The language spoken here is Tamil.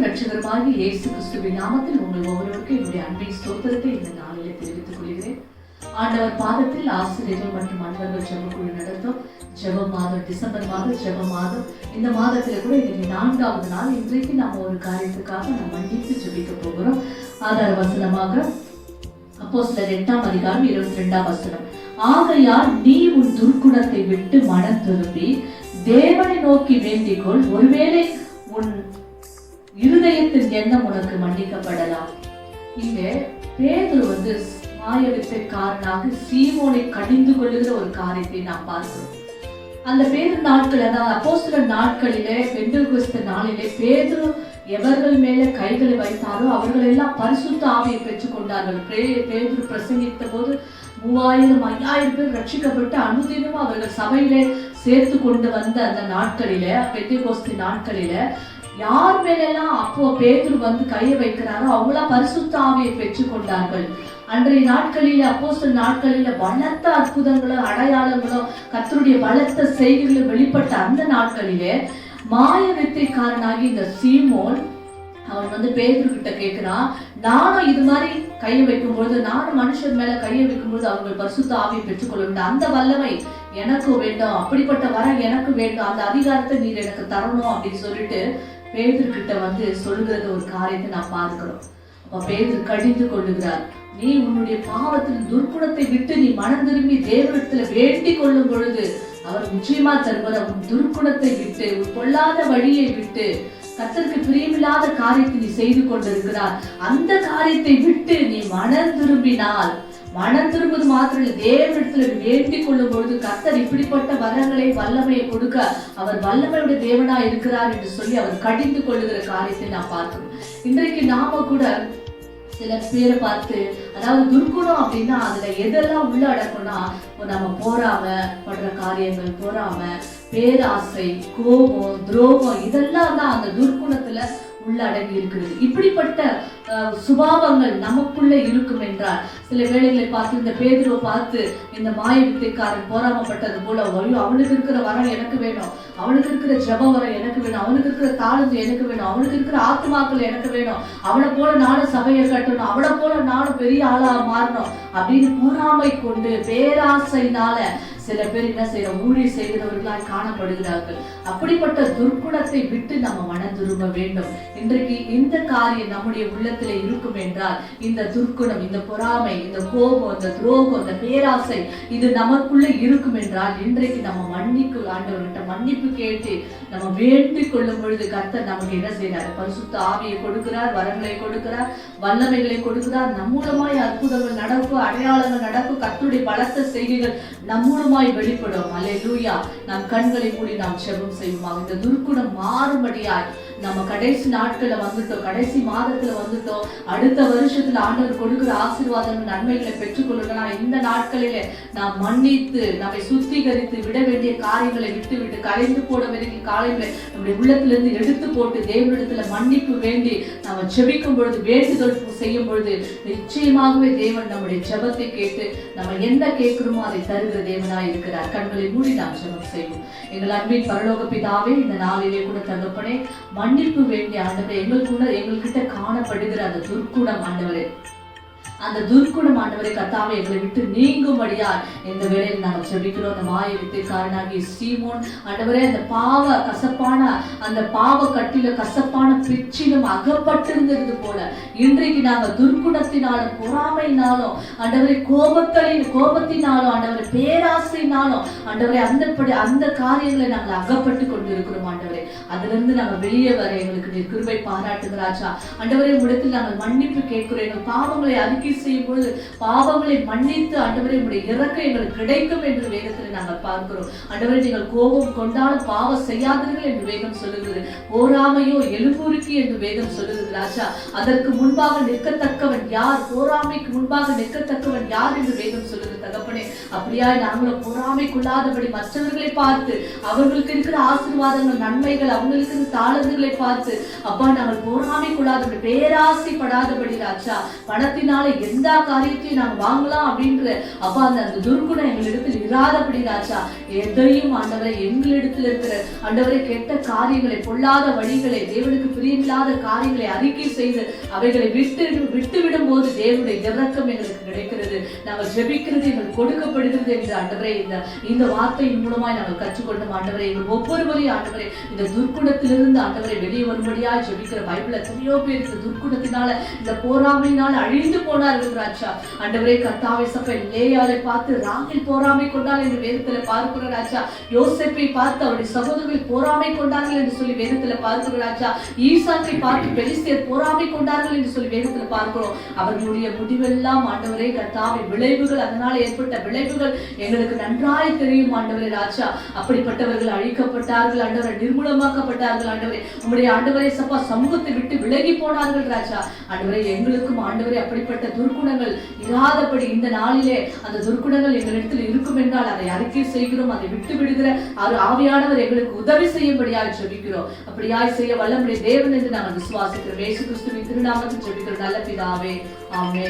ஆண்டவரும் ரட்சகருமாகிய இயேசு கிறிஸ்துவின் நாமத்தில் உங்கள் ஒவ்வொருவருக்கும் என்னுடைய அன்பின் ஸ்தோத்திரத்தை இந்த நாளிலே தெரிவித்துக் கொள்கிறேன். ஆண்டவர் பாதத்தில் ஆசிரியர்கள் மற்றும் அன்பர்கள் ஜெபக்குழு நடத்தும். ஜெப மாதம் டிசம்பர் மாதம் ஜெப மாதம் இந்த மாதத்தில் கூட இன்னைக்கு நான்காவது நாள். இன்றைக்கு நாம ஒரு காரியத்துக்காக நாம் மன்னித்து ஜெபிக்க போகிறோம். ஆதார வசனமாக அப்போ சில எட்டாம் அதிகாரம் இருபத்தி ரெண்டாம் வசனம். ஆகையால் நீ உன் துர்க்குணத்தை விட்டு மனம் திரும்பி தேவனை நோக்கி வேண்டிக்கொள். ஒருவேளை உன் இருதயத்தின் எண்ணம் உனக்கு மன்னிக்கப்படலாம். இங்க பேதர் வந்து மாயவித்தைக்காரனாக சீமோனை கடிந்து கொள்ளுகிற ஒரு காரியத்தை நாம் பார்க்கிறோம். அந்த பேரு நாட்கள் அதாவது அப்போஸ்தல நாட்களிலே பெண்டுகுஸ்த நாளிலே பேதுரு எவர்கள் மேல கைகளை வைத்தாரோ அவர்கள் எல்லாம் பரிசுத்த ஆவியை பெற்றுக் கொண்டார்கள் பே- பேதுரு பிரசங்கித்த போது மூவாயிரம் ஐயாயிரம் பேர் ரட்சிக்கப்பட்டு அனுதினமும் அவர்கள் சபையிலே சேர்த்து கொண்டு வந்த அந்த நாட்களிலே பெத்திகோஸ்தி நாட்களிலே யார் மேலெல்லாம் அப்போ பேதுரு வந்து கையை வைக்கிறாரோ அவங்களாம் பரிசுத்த ஆவியை பெற்றுக் கொண்டார்கள் அன்றைய நாட்களில் அப்போஸ்தல நாட்களில பலத்த அற்புதங்களும் அடையாளங்களும் கத்தருடைய பலத்த செய்திகளும் வெளிப்பட்ட அந்த நாட்களிலே மாய வித்தைக்காரனாகி இந்த சீமோன் அவன் வந்து பேதுரு கிட்ட கேட்கிறான் நானும் இது மாதிரி கையை வைக்கும்பொழுது நானும் மனுஷன் மேல கையை வைக்கும்போது அவங்க பரிசுத்த ஆவியை பெற்றுக்கொள்ள அந்த வல்லமை எனக்கு வேண்டும் அப்படிப்பட்ட வரம் எனக்கு வேண்டும். அந்த அதிகாரத்தை நீர் எனக்கு தரணும் அப்படின்னு சொல்லிட்டு பேதுரு கிட்ட வந்து சொல்லுகிறது ஒரு காரியத்தை நான் பார்க்கிறோம். அப்ப பேதர் கடிந்து கொள்ளுகிறார். நீ உன்னுடைய பாவத்தில் துர்க்குணத்தை விட்டு நீ மனம் திரும்பி தேவனிடத்துல வேண்டிக் கொள்ளும் பொழுது அவர் நிச்சயமா தருவார். உன் துர்க்குணத்தை விட்டு உன் பொல்லாத வழியை விட்டு கத்தருக்கு பிரியமில்லாத காரியத்தை நீ செய்து கொண்டிருக்கிறார். அந்த காரியத்தை விட்டு நீ மனம் திரும்பினால் மனம் திரும்புவது மாத்திரம் தேவனிடத்தில் வேண்டிக் கொள்ளும் பொழுது கர்த்தர் இப்படிப்பட்ட வரங்களை வல்லமையை கொடுக்க அவர் வல்லமையுடைய தேவனா இருக்கிறார் என்று சொல்லி அவர் கடிந்து கொள்ளுகிற காரியத்தை நான் பார்க்கிறோம். இன்றைக்கு நாம கூட சில பேரை பார்த்து அதாவது துர்க்குணம் அப்படின்னா அதுல எதெல்லாம் உள்ள அடக்கும்னா நம்ம போறாம படுற காரியங்கள் போறாம பேராசை கோபம் துரோகம் இதெல்லாம் தான் அந்த துர்க்குணத்துல உள்ளடங்கி இருக்கிறது. இப்படிப்பட்ட சுபாவங்கள் நமக்குள்ள இருக்கும் என்றால் சில வேளைகளை பார்த்து இந்த பேதுருவை பார்த்து இந்த மாய வித்தைக்காரன் போராமப்பட்டது போல ஐயோ அவனுக்கு இருக்கிற வரம் எனக்கு வேணும். அவனுக்கு இருக்கிற ஜப வரம் எனக்கு வேணும். அவனுக்கு இருக்கிற தாழ்ந்து எனக்கு வேணும். அவனுக்கு இருக்கிற ஆத்மாக்கள் எனக்கு வேணும். அவனை போல நானும் சபையை கட்டணும். அவனை போல நானும் பெரிய ஆளா மாறணும். அப்படின்னு பொறாமை கொண்டு பேராசைனால சில பேர் என்ன செய்யறோம்? ஊழியர் செய்கிறவர்களாய் காணப்படுகிறார்கள். அப்படிப்பட்ட துர்க்குணத்தை விட்டு நம்ம மன திரும்ப வேண்டும். இன்றைக்கு இந்த காரியம் நம்முடைய உள்ளத்துல இருக்கும் என்றால் இந்த துர்க்குணம் இந்த பொறாமை இந்த கோபம் இந்த துரோகம் இந்த பேராசை இது நமக்குள்ள இருக்கும் என்றால் இன்றைக்கு நம்ம மன்னிப்பு ஆண்டவர்கிட்ட மன்னிப்பு கேட்டு நம்ம வேண்டிக் கொள்ளும் பொழுது கர்த்தர் நமக்கு என்ன செய்யறார் பரிசுத்த ஆவியை கொடுக்கிறார் வரங்களை கொடுக்கிறார் வல்லமைகளை கொடுக்கிறார். நம்மூலமாய் அற்புதங்கள் நடப்பு அடையாளங்கள் நடப்பு கத்துடைய பலத்த செய்திகள் நம்மூலமாய் வெளிப்படும். அல்லேலூயா. நம் கண்களை மூடி நாம் செபம் செய்வோமாக. இந்த துர்க்குணம் மாறும்படியாய் நம்ம கடைசி நாட்கள்ல வந்துட்டோம். கடைசி மாதத்துல வந்துட்டோம். அடுத்த வருஷத்துல ஆண்டவர் கொடுக்கிற ஆசீர்வாதங்கள் நன்மைகளை பெற்றுக்கொள்ளலாம் இந்த நாட்களில நாம் மன்னித்து நம்மை சுத்திகரித்து விட வேண்டிய காரியங்களை விட்டு விட்டு கலைந்து போட வேண்டிய காரியங்களை நம்முடைய உள்ளத்திலிருந்து எடுத்து போட்டு தேவனிடத்துல மன்னிப்பு வேண்டி நம்ம ஜெபிக்கும் பொழுது வேண்டுதல் செய்யும் பொழுது நிச்சயமாகவே தேவன் நம்முடைய ஜெபத்தை கேட்டு நம்ம என்ன கேட்கிறோமோ அதை தருகிற தேவனாய் இருக்கிறார். கண்களை மூடி நாம் ஜெபம் செய்வோம். எங்கள் அன்பின் பரலோக பிதாவே இந்த நாளிலே கூட தகப்பனே மன்னிப்பு வேண்டிய ஆண்டவரே எங்களுக்குள்ள எங்கள்கிட்ட காணப்படுகிற அந்த துர்க்குணம் ஆண்டவரே. அந்த துர்க்குணம் ஆண்டவரை கத்தாவை எங்களை விட்டு நீங்கும்படியா இந்த வேலையில் நாங்கள் செபிக்கிறோம். அந்த மாய வித்தைக்காரனாகிய சீமோன் ஆண்டவரே அந்த பாவ கசப்பான அந்த பாவ கட்டில கசப்பான பிச்சிலும் அகப்பட்டிருந்தது போல இன்றைக்கு நாங்கள் துர்க்குணத்தினாலும் பொறாமையினாலும் ஆண்டவரை கோபத்தலின் கோபத்தினாலும் ஆண்டவரை பேராசையினாலும் ஆண்டவரை அந்த அந்த காரியங்களை நாங்கள் அகப்பட்டு கொண்டிருக்கிறோம் ஆண்டவரே. அதிலிருந்து நாங்கள் வெளியே வர எங்களுக்கு கிருபை பாராட்டுகிறாச்சா ஆண்டவரே உடத்தில் நாங்கள் மன்னிப்பு கேட்கிறோம். எங்கள் பாவங்களை அறிக்கை செய்யும் பொழுது பாவங்களை மன்னித்து ஆண்டவரே உடைய இறக்கம் எங்களுக்கு கிடைக்கும் என்று வேதத்தில் நாங்கள் பார்க்கிறோம். ஆண்டவரே நீங்கள் கோபம் கொண்டாலும் பாவம் செய்யாதீர்கள் என்று வேதம் சொல்லுகிறது. போராமையோ எழுபூருக்கு என்று வேதம் சொல்லுகிறது ராஜா. அதற்கு முன்பாக நிற்கத்தக்கவன் யார்? போராமைக்கு முன்பாக நிற்கத்தக்கவன் யார் என்று வேதம் சொல்லுகிறது தகப்பனே. அப்படியாய் நாங்களும் பொறாமைக்குள்ளாதபடி மற்றவர்களை பார்த்து அவர்களுக்கு இருக்கிற ஆசீர்வாதங்கள் நன்மைகள் அவங்களுக்கு இருக்கிற தாளந்துகளை பார்த்து அப்பா நாங்கள் பொறாமைக்குள்ளாதபடி பேராசைப்படாதபடி ராஜா பணத்தினாலே எந்த காரியத்தையும் நாங்கள் வாங்கலாம் அப்படின்ற அப்பா அந்த அந்த துர்குணம் எங்களிடத்தில் இராதபடி ராஜா எதையும் ஆண்டவரை எங்களிடத்தில் இருக்கிற ஆண்டவரை கெட்ட காரியங்களை பொல்லாத வழிகளை தேவனுக்கு பிரியமில்லாத காரியங்களை அறிக்கை செய்து அவைகளை விட்டு விட்டு விடும் போது தேவனுடைய இறக்கம் எங்களுக்கு கிடைக்கிறது நாங்கள் ஜெபிக்கிறது எங்களுக்கு கொடுக்கப்படுகிறது என்று ஆண்டவரே இந்த இந்த வார்த்தையின் மூலமாய் நாங்கள் கற்றுக்கொண்டோம் ஆண்டவரே எங்கள் ஒவ்வொருவரையும் ஆண்டவரே இந்த துர்க்குணத்திலிருந்து ஆண்டவரை வெளியே வரும்படியாக ஜெபிக்கிற பைபிள் எத்தனையோ பேர் இந்த துர்க்குணத்தினால இந்த போராமையினால அழிந்து போனார்கள் ராஜா. ஆண்டவரே கர்த்தாவை சபை லேயாலை பார்த்து ராகில் போராமை கொண்டால் என்று வேதத்தில் பார்க்கிற ராஜா. யோசிப்பை பார்த்து அவருடைய சகோதரர்கள் போராமை கொண்டார்கள் என்று சொல்லி வேதத்தில் பார்க்கிற ராஜா. ஈசாக்கை பார்த்து பெலிஸ்தேர் போராமை கொண்டார்கள் என்று சொல்லி வேதத்தில் பார்க்கிறோம். அவர்களுடைய முடிவெல்லாம் ஆண்டவரே கர்த்தாவை விளைவுகள் அதனால ஏற்பட்ட விளைவுகள் எங்களுக்கு நன்றாய் தெரியும் ஆண்டவரே ராஜா. அப்படிப்பட்டவர்கள் அழிக்கப்பட்டார்கள் ஆண்டவரை நிர்மூலமாக்கப்பட்டார்கள் ஆண்டவரே. உங்களுடைய ஆண்டவரை சப்பா சமூகத்தை விட்டு விலகி போனார்கள் ராஜா. ஆண்டவரே எங்களுக்கும் ஆண்டவரே அப்படிப்பட்ட துர்க்குணங்கள் இல்லாதபடி இந்த நாளிலே அந்த துர்க்குணங்கள் எங்களிடத்தில் இருக்கும் என்றால் அதை அறிக்கை செய்கிறோம் அதை விட்டு விடுகிற அவர் ஆவியானவர் எங்களுக்கு உதவி செய்யும்படியாய் ஜெபிக்கிறோம். அப்படியாய் செய்ய வல்லமுடைய தேவன் என்று நாங்கள் விசுவாசிக்கிறோம். இயேசு கிறிஸ்துவின் திருநாமத்தில் ஜெபிக்கிறோம். நல்ல பிதாவே ஆமே